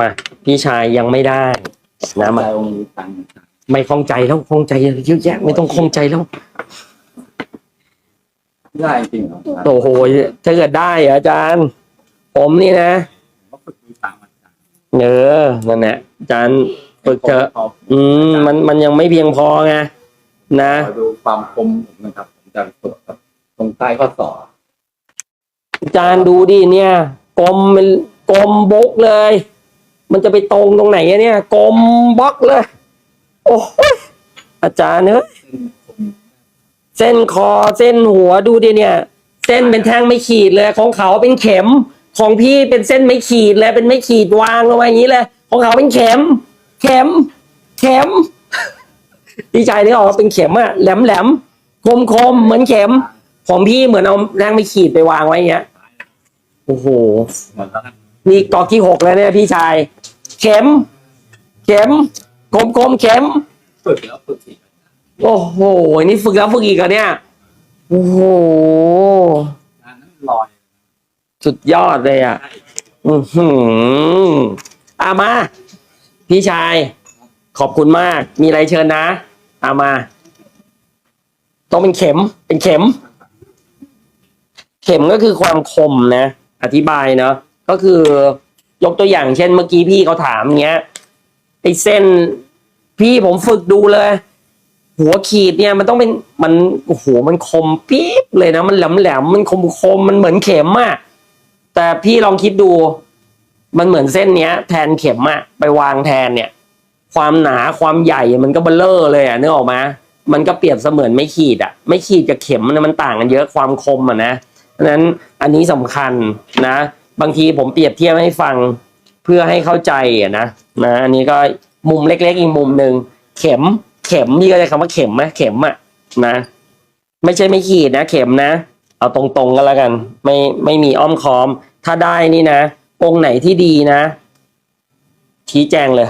มาพี่ชายยังไม่ได้นะมาใจองค์นี้ตังค์ไม่คล่องใจแล้วคล่องใจเยอะแยะไม่ต้องคล่องใจแล้ว ได้จริงเหรอโอ้โหถ้าเกิดได้เหรออาจารย์ ผมนี่นะก็ฝึกดูตามอาจารย์เออนั่นแหละอาจารย์ฝึกเถอะพออืมมันมันยังไม่เพียงพอไงนะขอดูความคมผมนะครับผมจะฝึกครับตรงใต้ข้อศอกอาจารย์ดูดิเนี่ยกลมมันกลมบกเลย มันจะไปตรงตรงไหนอะเนี่ยกลมบล็อกเลย โอ้โหอาจารย์เนอะเส้นคอเส้นหัวดูดิเนี่ย เส้นเป็นแท่งไม่ขีดเลย ของเขาเป็นเข็ม ของพี่เป็นเส้นไม่ขีดเลยเป็นไม่ขีดวางลงมาอย่างนี้เลยของเขาเป็นเข็ม เข็ม เข็มพี่ชายนี่ออกเป็นเข็มอะแหลมแหลมคมคมเหมือนเข็ม ของพี่เหมือนเอาแท่งไม่ขีดไปวางไว้อย่างเงี้ยโอ้โหนี่กอกที่หกแล้วเนี่ยพี่ชาย เข็ม เข็มคมคมเข็ม ฝึกแล้วฝึกอีกโอ้โห นี่ฝึกแล้วฝึกอีกอะเนี่ย โอ้โห งานนั้นลอยสุดยอดเลยอะอือหืออามา พี่ชาย ขอบคุณมาก มีอะไรเชิญนะอามา ต้องเป็นเข็ม เป็นเข็ม เข็มก็คือความคมนะ อธิบายเนาะ ก็คือ ยกตัวอย่างเช่นเมื่อกี้พี่เขาถามเงี้ยไอ้เส้น พี่ผมฝึกดูเลย หัวขีดเนี่ยมันต้องเป็นมันโอ้โหมันคมปี๊บเลยนะมันแหลมแหลมมันคมคมมันเหมือนเข็มอะแต่พี่ลองคิดดู มันเหมือนเส้นเนี้ย แทนเข็มอะไปวางแทนเนี่ย ความหนาความใหญ่มันก็เบลเลอร์เลยอะนึกออกไหมมันก็เปรียบเสมือนไม่ขีดอะไม่ขีดกับเข็มมันมันต่างกันเยอะความคมอะนะเพราะฉะนั้นอันนี้สำคัญนะ บางทีผมเปรียบเทียบให้ฟังเพื่อให้เข้าใจอะนะนะอันนี้ก็มุมเล็กๆอีกมุมหนึ่งเข็มเข็มพี่ก็จะคำว่าเข็มไหมเข็มอะนะ ไม่ใช่ไม่ขีดนะ เข็มนะ เอาตรงๆกันแล้วกัน ไม่ไม่มีอ้อมค้อม ถ้าได้นี่นะองค์ไหนที่ดีนะ ชี้แจงเลย